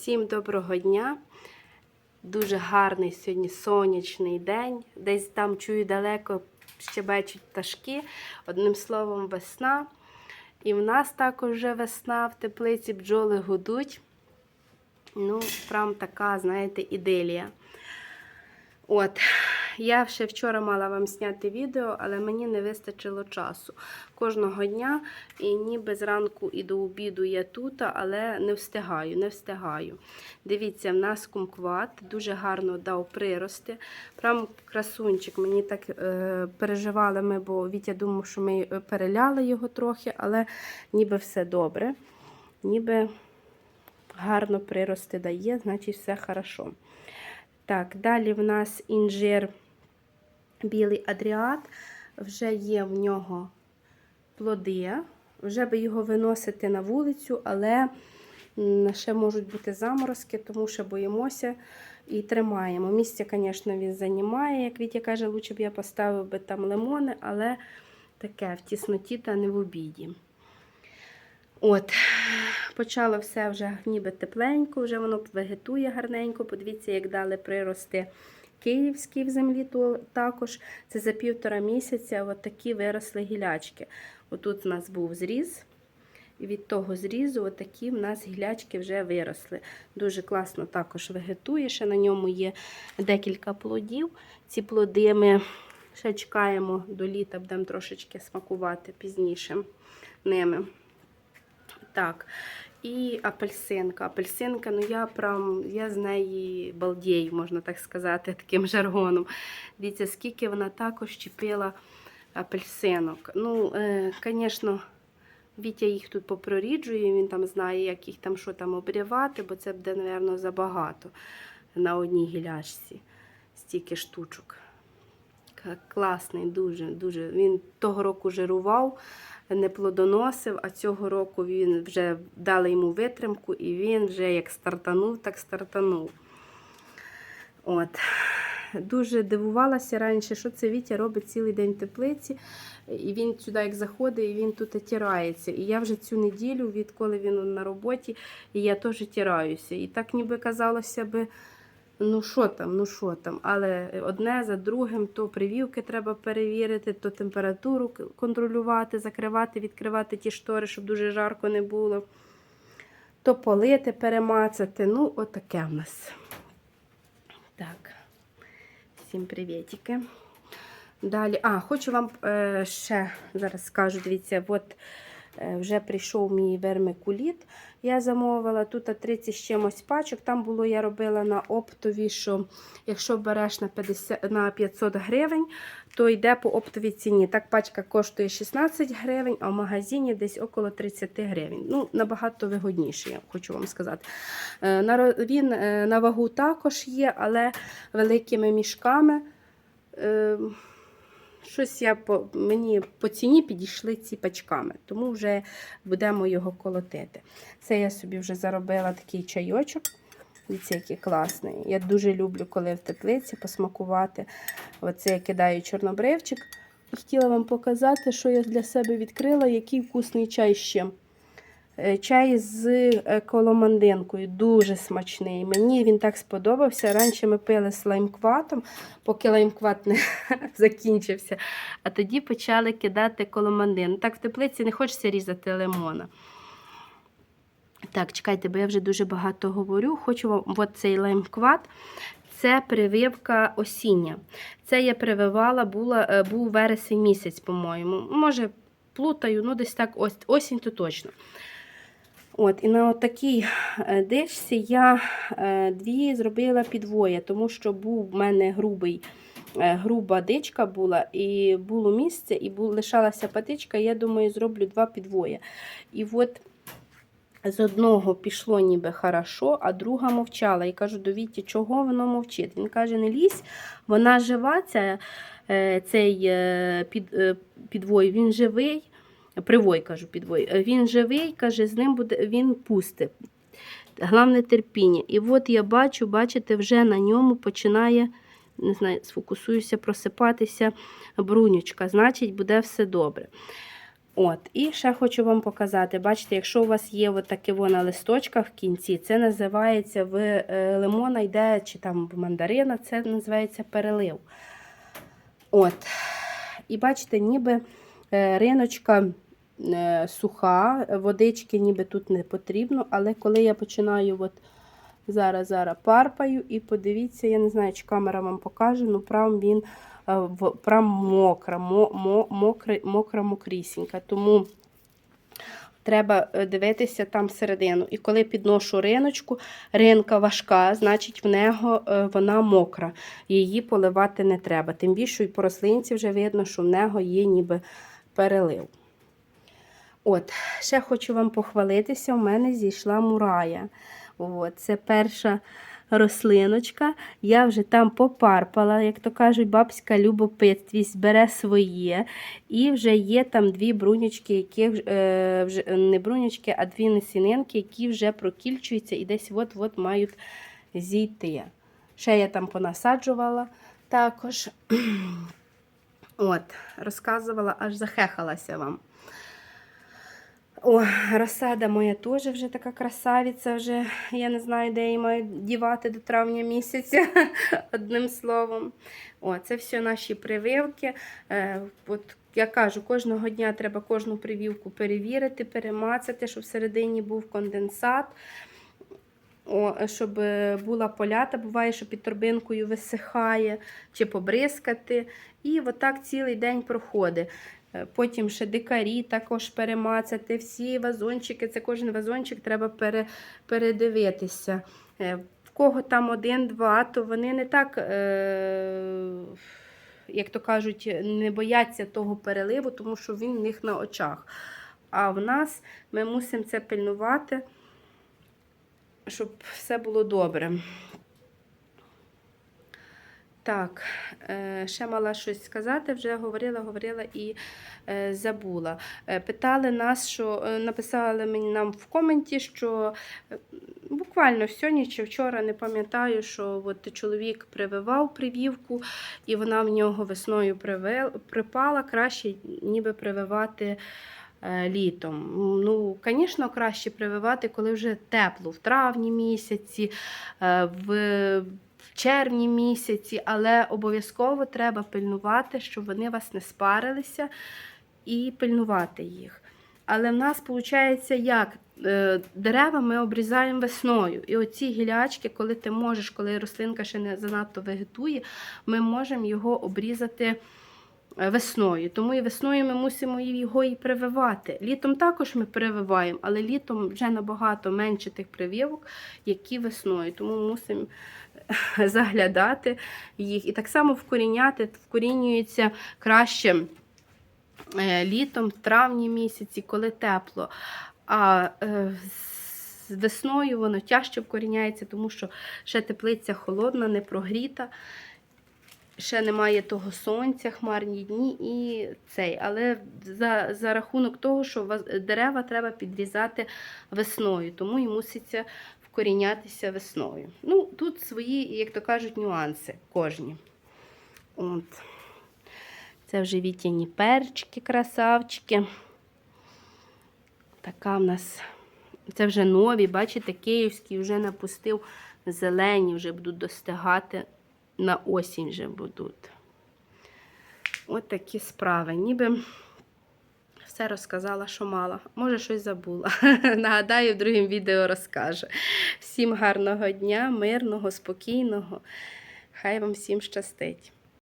Всім доброго дня. Дуже гарний сьогодні сонячний день. Десь там чую далеко щебечуть пташки. Одним словом, весна. І в нас також вже весна в теплиці бджоли гудуть. Ну, прям така, знаєте, іделія. От, я ще вчора мала вам зняти відео, але мені не вистачило часу. Кожного дня, і ніби зранку і до обіду я тут, але не встигаю, не встигаю. Дивіться, в нас кумкват дуже гарно дав прирости. Прям красунчик. Мені так е, переживали ми, бо Вітя думав, що ми е, переляли його трохи, але ніби все добре. Ніби гарно прирости дає, значить все хорошо. Так, далі в нас інжир білий адріат. Вже є в нього плоди. Вже би його виносити на вулицю, але ще можуть бути заморозки, тому що боїмося і тримаємо. Місце, звісно, він займає. Як Вітя каже, лучше б я поставив би там лимони, але таке в тісноті та не в обіді. От, почало все вже ніби тепленько, вже воно вегетує гарненько. Подивіться, як дали прирости київські в землі, також це за півтора місяця от виросли гілячки. Отут у нас був зріз, і від того зрізу отакі в нас гілячки вже виросли. Дуже класно також вегетує. Ще на ньому є декілька плодів. Ці плоди ми ще чекаємо до літа, будемо трошечки смакувати пізніше ними. Так, і апельсинка. Апельсинка, ну я прям, я з неї балдію, можна так сказати, таким жаргоном. Дивіться, скільки вона також чіпила апельсинок. Ну, е, звісно, Вітя їх тут попроріджує, він там знає, як їх там що там обрівати, бо це буде, мабуть, забагато на одній гілячці. Стільки штучок. Класний, дуже, дуже. Він того року жирував, не плодоносив, а цього року він вже дали йому витримку, і він вже як стартанув, так стартанув. От. Дуже дивувалася раніше, що це Вітя робить цілий день в теплиці, і він сюди як заходить, і він тут тирається. І я вже цю неділю, відколи він на роботі, і я теж тираюся. І так ніби казалося би, ну що там, ну що там. Але одне за другим, то привівки треба перевірити, то температуру контролювати, закривати, відкривати ті штори, щоб дуже жарко не було. То полити, перемацати. Ну, отаке в нас. Так. Всім привітики. Далі, а, хочу вам е, ще зараз скажу, дивіться, от вже прийшов мій вермикуліт. Я замовила тут 30 з чимось пачок. Там було, я робила на оптові, що якщо береш на, 50, на 500 гривень, то йде по оптовій ціні. Так пачка коштує 16 гривень, а в магазині десь около 30 гривень. Ну, набагато вигодніше, я хочу вам сказати. Е, Він е, на вагу також є, але великими мішками. Щось я по, мені по ціні підійшли ці пачками, тому вже будемо його колотити. Це я собі вже заробила такий чайочок. Дивіться, який класний. Я дуже люблю, коли в теплиці посмакувати. Оце я кидаю чорнобривчик. І хотіла вам показати, що я для себе відкрила, який вкусний чай ще. Е, Чай з е, коломандинкою, дуже смачний. Мені він так сподобався. Раніше ми пили з лаймкватом, поки лаймкват не закінчився. А тоді почали кидати коломандин. Так в теплиці не хочеться різати лимона. Так, чекайте, бо я вже дуже багато говорю. Хочу вам от цей лаймкват. Це прививка осіння. Це я прививала, була, е, був вересень місяць, по-моєму. Може, плутаю, ну десь так ось, осінь то точно. От, і на такій дишці я е, дві зробила підвоє, тому що був в мене грубий, е, груба дичка була, і було місце, і бу, лишалася патичка. Я думаю, зроблю два підвоя. І от з одного пішло ніби хорошо, а друга мовчала. І кажу, до чого воно мовчить? Він каже, не лізь, вона жива, ця, е, цей е, під, е, підвой, він живий. Привой, кажу, підвой. Е, Він живий, каже, з ним буде, він пусте. Головне терпіння. І от я бачу, бачите, вже на ньому починає, не знаю, сфокусуюся, просипатися брунючка. Значить, буде все добре. От, і ще хочу вам показати. Бачите, якщо у вас є от таке на листочках в кінці, це називається в е, лимона йде, чи там в мандарина, це називається перелив. От. І бачите, ніби риночка е, суха, водички ніби тут не потрібно, але коли я починаю от зараз зараз парпаю, і подивіться, я не знаю, чи камера вам покаже, ну прям він е, прям мокра, мо, мо, мокра, мокра мокрісінька. Тому треба е, дивитися там всередину. І коли підношу риночку, ринка важка, значить в нього е, вона мокра. Її поливати не треба. Тим більше і по рослинці вже видно, що в нього є ніби перелив. От, ще хочу вам похвалитися. У мене зійшла мурая. От, це перша рослиночка. Я вже там попарпала, як то кажуть, бабська любопитність бере своє. І вже є там дві брунючки, які е, вже не брунючки, а дві насінинки, які вже прокільчуються і десь от-от мають зійти. Ще я там понасаджувала також. От, розказувала, аж захехалася вам. О, розсада моя теж вже така красавиця, вже я не знаю, де її маю дівати до травня місяця, одним словом. О, це все наші прививки. Е, от, я кажу, кожного дня треба кожну прививку перевірити, перемацати, щоб всередині був конденсат. О, щоб е, була полята, буває, що під торбинкою висихає, чи побризкати. І отак цілий день проходить. Е, Потім ще дикарі також перемацати, всі вазончики, це кожен вазончик треба пере, передивитися. Е, В кого там один-два, то вони не так, е, як то кажуть, не бояться того переливу, тому що він в них на очах. А в нас ми мусимо це пильнувати, щоб все було добре. Так, е, ще мала щось сказати, вже говорила, говорила і е, забула. Е, Питали нас, що написали мені нам в коменті, що буквально сьогодні чи вчора не пам'ятаю, що от чоловік прививав прививку, і вона в нього весною припала, краще ніби прививати. Е, Літом. Ну, звісно, краще прививати, коли вже тепло, в травні місяці, е, в червні місяці, але обов'язково треба пильнувати, щоб вони вас не спарилися і пильнувати їх. Але в нас виходить, як Е, дерева ми обрізаємо весною. І оці гілячки, коли ти можеш, коли рослинка ще не занадто вегетує, ми можемо його обрізати весною. Тому і весною ми мусимо його і прививати. Літом також ми прививаємо, але літом вже набагато менше тих прививок, які весною. Тому мусимо заглядати їх. І так само вкоріняти, вкорінюється краще е, літом, в травні місяці, коли тепло. А е, з весною воно тяжче вкоріняється, тому що ще теплиця холодна, не прогріта. Ще немає того сонця, хмарні дні і цей. Але за, за рахунок того, що дерева треба підрізати весною, тому і муситься вкорінятися весною. Ну, тут свої, як то кажуть, нюанси кожні. От. Це вже вітяні перчики, красавчики. Така в нас. Це вже нові, бачите, київський вже напустив зелені, вже будуть достигати на осінь вже будуть. От такі справи. Ніби все розказала, що мала. Може, щось забула. Нагадаю, в другому відео розкаже. Всім гарного дня, мирного, спокійного. Хай вам всім щастить.